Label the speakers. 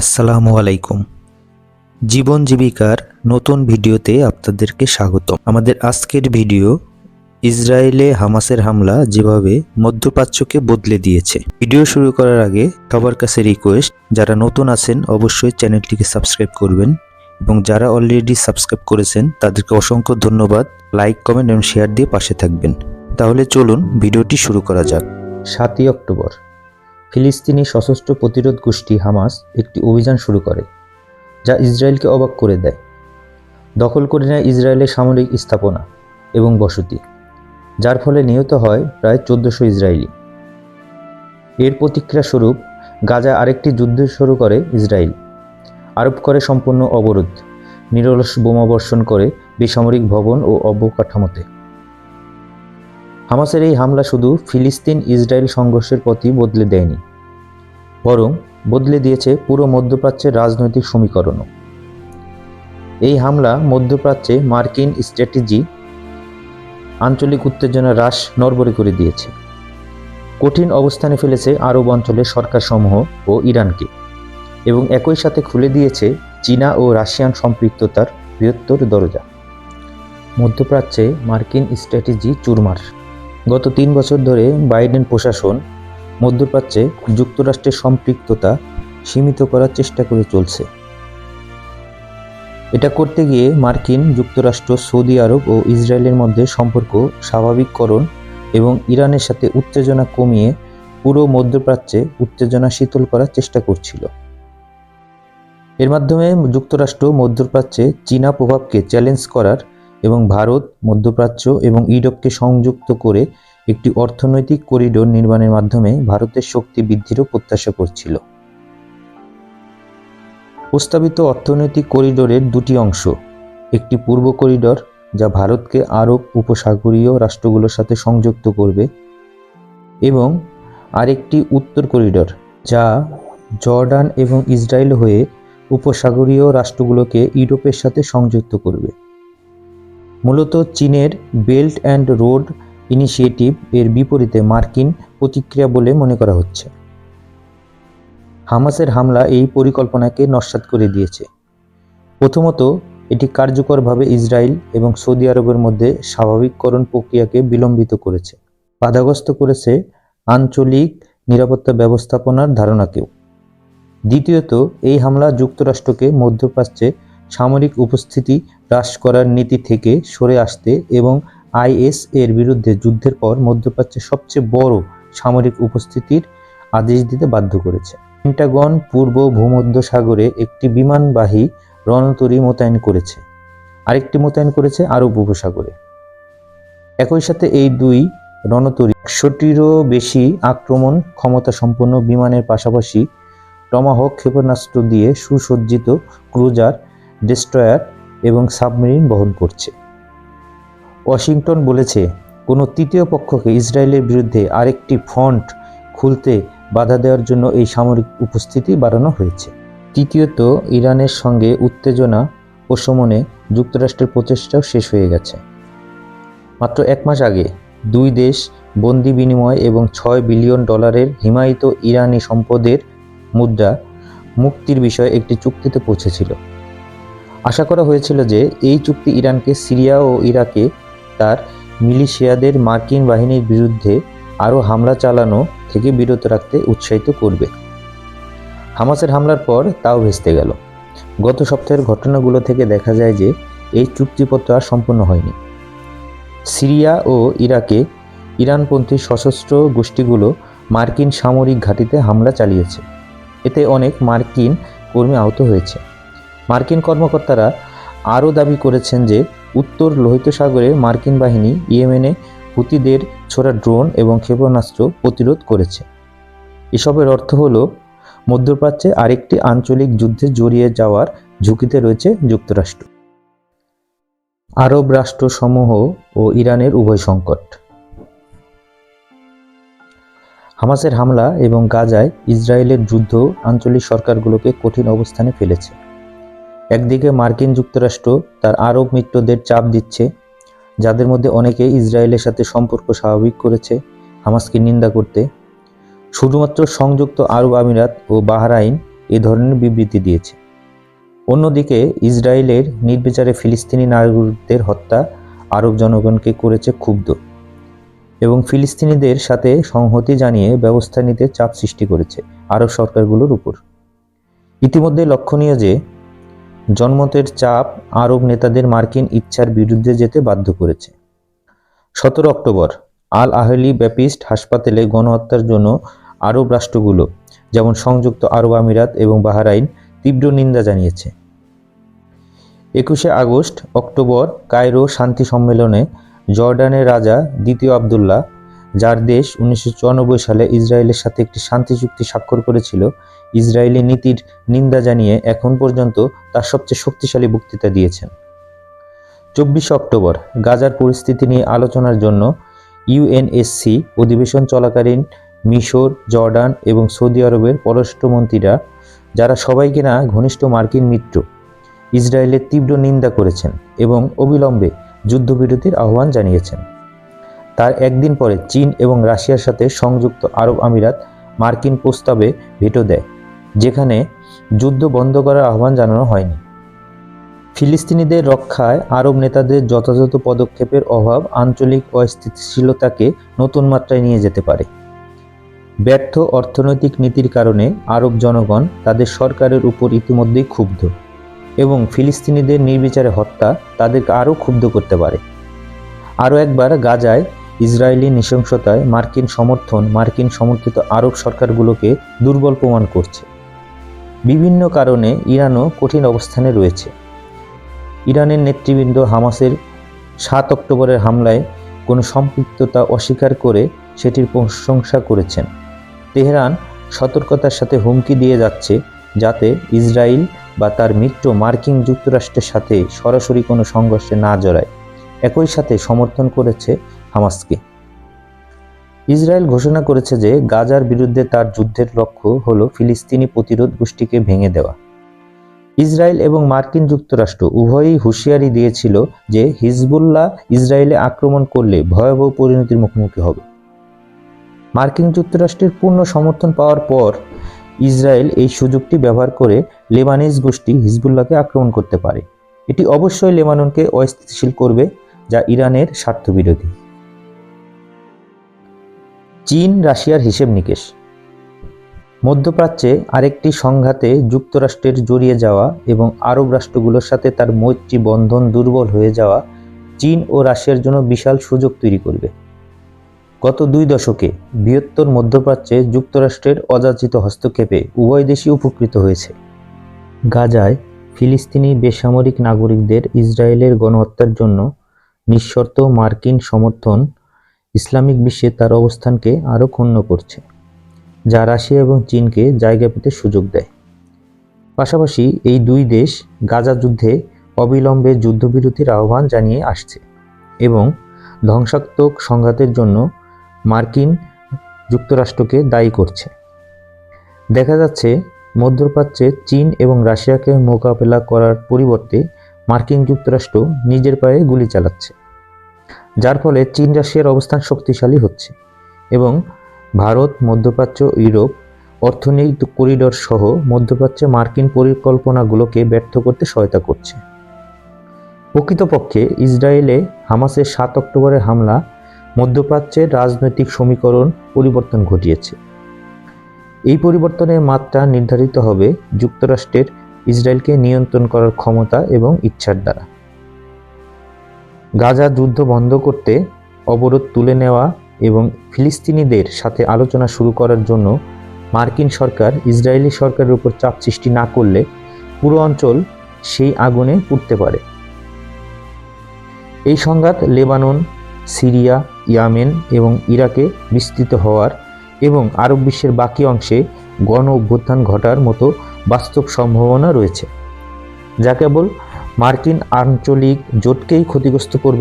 Speaker 1: আসসালামু আলাইকুম। জীবন জীবিকার নতুন ভিডিওতে আপনাদেরকে স্বাগত আমাদের আজকের ভিডিও ইসরায়েলে হামাসের হামলা যেভাবে মধ্যপ্রাচ্যকে বদলে দিয়েছে। ভিডিও শুরু করার আগে সবার কাছে রিকোয়েস্ট যারা নতুন আছেন অবশ্যই চ্যানেলটিকে সাবস্ক্রাইব করবেন এবং যারা অলরেডি সাবস্ক্রাইব করেছেন, তাদেরকে অসংখ্য ধন্যবাদ। লাইক কমেন্ট এবং শেয়ার দিয়ে পাশে থাকবেন। তাহলে চলুন ভিডিওটি শুরু করা যাক। সাতই অক্টোবর। ফিলিস্তিনি সশস্ত্র প্রতিরোধ গোষ্ঠী হামাস একটি অভিযান শুরু করে, যা ইসরায়েলকে অবাক করে দেয়। দখল করে নেয় ইসরায়েলের সামরিক স্থাপনা এবং বসতি, যার ফলে নিহত হয় প্রায় চোদ্দশো ইসরায়েলি। এর প্রতিক্রিয়া স্বরূপ আরেকটি যুদ্ধ শুরু করে ইসরায়েল। আরোপ করে সম্পূর্ণ অবরোধ, নিরলস বোমা বর্ষণ করে বেসামরিক ভবন ও অবকাঠামোতে। হামাসের এই হামলা শুধু ফিলিস্তিন ইসরায়েল সংঘর্ষের পথই বদলে দেয়নি বরং বদলে দিয়েছে পুরো মধ্যপ্রাচ্যের রাজনৈতিক সমীকরণও। এই হামলা মধ্যপ্রাচ্যে মার্কিন স্ট্র্যাটেজি আঞ্চলিক উত্তেজনা হ্রাস নড়বড়ে করে দিয়েছে। কঠিন অবস্থানে ফেলেছে আরব অঞ্চলের সরকারসমূহ ও ইরানকে এবং একই সাথে খুলে দিয়েছে চীনা ও রাশিয়ান সম্পৃক্ততার বৃহত্তর দরজা। মধ্যপ্রাচ্যে মার্কিন স্ট্র্যাটেজি চুরমার। গত তিন বছর ধরে বাইডেন প্রশাসন মধ্যপ্রাচ্যে যুক্তরাষ্ট্রের সম্পৃক্ততা সীমিত করার চেষ্টা করে চলছে। এটা করতে গিয়ে মার্কিন যুক্তরাষ্ট্র, সৌদি আরব ও ইসরায়েলের মধ্যে সম্পর্ক স্বাভাবিককরণ এবং ইরানের সাথে উত্তেজনা কমিয়ে পুরো মধ্যপ্রাচ্যে উত্তেজনা শীতল করার চেষ্টা করছিল। এর মাধ্যমে যুক্তরাষ্ট্র মধ্যপ্রাচ্যে চীনা প্রভাবকে চ্যালেঞ্জ করার এবং ভারত, মধ্যপ্রাচ্য এবং ইউরোপকে সংযুক্ত করে একটি অর্থনৈতিক করিডোর নির্মাণের মাধ্যমে ভারতের শক্তি বৃদ্ধিরও প্রত্যাশা করছিল। প্রস্তাবিত অর্থনৈতিক করিডোরের দুটি অংশ, একটি পূর্ব করিডোর যা ভারতকে আরব উপসাগরীয় রাষ্ট্রগুলোর সাথে সংযুক্ত করবে এবং আরেকটি উত্তর করিডোর যা জর্ডান এবং ইসরায়েল হয়ে উপসাগরীয় রাষ্ট্রগুলোকে ইউরোপের সাথে সংযুক্ত করবে। মূলত চীনের বেল্ট অ্যান্ড রোড ইনিশিয়েটিভ এর বিপরীতে মার্কিন প্রতিক্রিয়া বলে মনে করা হচ্ছে। হামাসের হামলা এই পরিকল্পনাকে নস্যাৎ করে দিয়েছে। প্রথমত, এটি কার্যকরভাবে ইসরায়েল এবং সৌদি আরবের মধ্যে স্বাভাবিককরণ প্রক্রিয়াকে বিলম্বিত করেছে। বাধাগ্রস্ত করেছে আঞ্চলিক নিরাপত্তা ব্যবস্থাপনার ধারণাকেও। দ্বিতীয়ত, এই হামলা যুক্তরাষ্ট্রকে মধ্যপ্রাচ্যে সামরিক উপস্থিতি হ্রাস করার নীতি থেকে সরে আসতে এবং আইএস এর বিরুদ্ধে যুদ্ধের পর মধ্যপ্রাচ্যে সবচেয়ে বড় সামরিক উপস্থিতির আদেশ দিতে বাধ্য করেছে। পেন্টাগন পূর্ব ভূমধ্যসাগরে একটি বিমানবাহী রণতরী মোতায়েন করেছে। আরেকটি মোতায়েন করেছে আরব উপসাগরে। একই সাথে এই দুই রণতরী একশোটিরও বেশি আক্রমণ ক্ষমতা সম্পন্ন বিমানের পাশাপাশি টমাহক ক্ষেপণাস্ত্র দিয়ে সুসজ্জিত ক্রুজার, ডেস্ট্রয়ার এবং সাবমেরিন বহন করছে। ওয়াশিংটন বলেছে, কোনো তৃতীয় পক্ষকে ইসরায়েলের বিরুদ্ধে আরেকটি ফ্রন্ট খুলতে বাধা দেওয়ার জন্য এই সামরিক উপস্থিতি বাড়ানো হয়েছে। তৃতীয়ত, ইরানের সঙ্গে উত্তেজনা প্রশমনে যুক্তরাষ্ট্রের প্রচেষ্টাও শেষ হয়ে গেছে। মাত্র এক মাস আগে, দুই দেশ বন্দি বিনিময় এবং ছয় বিলিয়ন ডলারের হিমায়িত ইরানি সম্পদের মুদ্রা মুক্তির বিষয়ে একটি চুক্তিতে পৌঁছেছিল। আশা করা হয়েছিল যে এই চুক্তি ইরানকে, সিরিয়া ও ইরাকে তার মিলিশিয়াদের মার্কিন বাহিনীর বিরুদ্ধে আরও হামলা চালানো থেকে বিরত রাখতে উৎসাহিত করবে। হামাসের হামলার পর তাও ভেস্তে গেল। গত সপ্তাহের ঘটনাগুলো থেকে দেখা যায় যে এই চুক্তিপত্র আর সম্পূর্ণ হয়নি। সিরিয়া ও ইরাকে ইরানপন্থী সশস্ত্র গোষ্ঠীগুলো মার্কিন সামরিক ঘাঁটিতে হামলা চালিয়েছে। এতে অনেক মার্কিন কর্মী আহত হয়েছে। মার্কিন কর্মকর্তারা আরও দাবি করেছেন যে উত্তর লোহিত সাগরে মার্কিন বাহিনী ইয়েমেনে হুতিদের ছোড়া ড্রোন এবং ক্ষেপণাস্ত্র প্রতিরোধ করেছে। এসবের অর্থ হল, মধ্যপ্রাচ্যে আরেকটি আঞ্চলিক যুদ্ধে জড়িয়ে যাওয়ার ঝুঁকিতে রয়েছে যুক্তরাষ্ট্র। আরব রাষ্ট্রসমূহ ও ইরানের উভয় সংকট। হামাসের হামলা এবং গাজায় ইসরায়েলের যুদ্ধ আঞ্চলিক সরকারগুলোকে কঠিন অবস্থানে ফেলেছে। একদিকে মার্কিন যুক্তরাষ্ট্র তার আরব মিত্রদের চাপ দিচ্ছে, যাদের মধ্যে অনেকে ইসরায়েলের সাথে সম্পর্ক স্বাভাবিক করেছে, হামাসকে নিন্দা করতে। শুধুমাত্র সংযুক্ত আরব আমিরাত ও বাহরাইন এ ধরনের বিবৃতি দিয়েছে। অন্যদিকে ইসরায়েলের নির্বিচারে ফিলিস্তিনি নাগরিকদের হত্যা আরব জনগণকে করেছে ক্ষুব্ধ এবং ফিলিস্তিনিদের সাথে সংহতি জানিয়ে ব্যবস্থা নিতে চাপ সৃষ্টি করেছে আরব সরকারগুলোর উপর। ইতিমধ্যে লক্ষণীয় যে জনমতের চাপ আরব নেতাদের মার্কিন ইচ্ছার বিরুদ্ধে যেতে বাধ্য করেছে। সতেরো অক্টোবর আল আহলি ব্যাপিস্ট হাসপাতালে গণহত্যার জন্য আরব রাষ্ট্রগুলো, যেমন সংযুক্ত আরব আমিরাত এবং বাহারাইন, তীব্র নিন্দা জানিয়েছে। একুশে আগস্ট, অক্টোবর, কায়রো শান্তি সম্মেলনে জর্ডানের রাজা দ্বিতীয় আবদুল্লাহ, যার দেশ উনিশশো চুরানব্বই সালে ইসরায়েলের সাথে একটি শান্তি চুক্তি স্বাক্ষর করেছিল ইসরায়েলি নীতির নিন্দা জানিয়ে এখন পর্যন্ত তার সবচেয়ে শক্তিশালী বক্তৃতা দিয়েছেন। চব্বিশে অক্টোবর, গাজার পরিস্থিতি নিয়ে আলোচনার জন্য ইউএনএসসি অধিবেশন চলাকালীন মিশর, জর্ডান এবং সৌদি আরবের পররাষ্ট্রমন্ত্রীরা, যারা সবাই কিনা ঘনিষ্ঠ মার্কিন মিত্র ইসরায়েলের তীব্র নিন্দা করেছেন এবং অবিলম্বে যুদ্ধবিরতির আহ্বান জানিয়েছেন। তার একদিন পরে চীন এবং রাশিয়ার সাথে সংযুক্ত আরব আমিরাত মার্কিন প্রস্তাবে ভেটো দেয়। যেখানে যুদ্ধ বন্ধ করার আহ্বান জানানো হয়নি। ফিলিস্তিনিদের রক্ষায় আরব নেতাদের যথাযথ পদক্ষেপের অভাব আঞ্চলিক অস্থিতিশীলতাকে নতুন মাত্রায় নিয়ে যেতে পারে। ব্যর্থ অর্থনৈতিক নীতির কারণে আরব জনগণ তাদের সরকারের উপর ইতিমধ্যেই ক্ষুব্ধ এবং ফিলিস্তিনিদের নির্বিচারে হত্যা তাদেরকে আরও ক্ষুব্ধ করতে পারে। আরও একবার গাজায় ইসরায়েলি নৃশংসতায় মার্কিন সমর্থন, মার্কিন সমর্থিত আরব সরকারগুলোকে দুর্বল প্রমাণ করছে। বিভিন্ন কারণে ইরানও কঠিন অবস্থানে রয়েছে। ইরানের নেতৃবৃন্দ হামাসের সাত অক্টোবরের হামলায় কোনো সম্পৃক্ততা অস্বীকার করে সেটির প্রশংসা করেছেন। তেহরান সতর্কতার সাথে হুমকি দিয়ে যাচ্ছে যাতে ইসরায়েল বা তার মিত্র মার্কিন যুক্তরাষ্ট্রের সাথে সরাসরি কোনো সংঘর্ষে না জড়ায়। একই সাথে সমর্থন করেছে হামাসকে। ইসরায়েল ঘোষণা করেছে যে গাজার বিরুদ্ধে তার যুদ্ধের লক্ষ্য হল ফিলিস্তিনি প্রতিরোধ গোষ্ঠীকে ভেঙে দেওয়া। ইসরায়েল এবং মার্কিন যুক্তরাষ্ট্র উভয়ই হুঁশিয়ারি দিয়েছিল যে হিজবুল্লাহ ইসরায়েলে আক্রমণ করলে ভয়াবহ পরিণতির মুখোমুখি হবে। মার্কিন যুক্তরাষ্ট্রের পূর্ণ সমর্থন পাওয়ার পর ইসরায়েল এই সুযোগটি ব্যবহার করে লেবানিজ গোষ্ঠী হিজবুল্লাহকে আক্রমণ করতে পারে। এটি অবশ্যই লেবাননকে অস্থিতিশীল করবে, যা ইরানের স্বার্থবিরোধী। চীন রাশিয়ার হিসেব নিকেশ। মধ্যপ্রাচ্যে আরেকটি সংঘাতে যুক্তরাষ্ট্রের জড়িয়ে যাওয়া এবং আরব রাষ্ট্রগুলোর সাথে তার মৈত্রী বন্ধন দুর্বল হয়ে যাওয়া চীন ও রাশিয়ার জন্য বিশাল সুযোগ তৈরি করবে। গত দুই দশকে বৃহত্তর মধ্যপ্রাচ্যে যুক্তরাষ্ট্রের অযাচিত হস্তক্ষেপে উভয় দেশই উপকৃত হয়েছে। গাজায় ফিলিস্তিনি বেসামরিক নাগরিকদের ইসরায়েলের গণহত্যার জন্য নিঃশর্ত মার্কিন সমর্থন ইসলামিক বিশ্বে তার অবস্থানকে আরও ক্ষুণ্ণ করছে, যা রাশিয়া এবং চীনকে জায়গা পেতে সুযোগ দেয়। পাশাপাশি এই দুই দেশ গাজা যুদ্ধে অবিলম্বে যুদ্ধবিরতির আহ্বান জানিয়ে আসছে এবং ধ্বংসাত্মক সংঘাতের জন্য মার্কিন যুক্তরাষ্ট্রকে দায়ী করছে। দেখা যাচ্ছে, মধ্যপ্রাচ্যে চীন এবং রাশিয়াকে মোকাবেলা করার পরিবর্তে মার্কিন যুক্তরাষ্ট্র নিজের পায়ে গুলি চালাচ্ছে। যার ফলে চীন রাশিয়ার অবস্থান শক্তিশালী হচ্ছে এবং ভারত, মধ্যপ্রাচ্য, ইউরোপ, অর্থনৈতিক করিডোর সহ মধ্যপ্রাচ্যে মার্কিন পরিকল্পনাগুলোকে ব্যর্থ করতে সহায়তা করছে। প্রকৃতপক্ষে ইসরায়েলে হামাসের সাত অক্টোবরের হামলা মধ্যপ্রাচ্যের রাজনৈতিক সমীকরণ পরিবর্তন ঘটিয়েছে। এই পরিবর্তনের মাত্রা নির্ধারিত হবে যুক্তরাষ্ট্রের ইসরায়েলকে নিয়ন্ত্রণ করার ক্ষমতা এবং ইচ্ছার দ্বারা। গাজা যুদ্ধ বন্ধ করতে অবরোধ তুলে নেওয়া এবং ফিলিস্তিনিদের সাথে আলোচনা শুরু করার জন্য মার্কিন সরকার ইসরায়েলি সরকারের উপর চাপ সৃষ্টি না করলে পুরো অঞ্চল সেই আগুনে পুড়তে পারে। এই সংঘাত লেবানন, সিরিয়া, ইয়ামেন এবং ইরাকে বিস্তৃত হওয়ার এবং আরব বিশ্বের বাকি অংশে গণ অভ্যুত্থান ঘটার মতো বাস্তব সম্ভাবনা রয়েছে, যা কেবল মার্কিন আঞ্চলিক জোটকেই ক্ষতিগ্রস্ত করবে।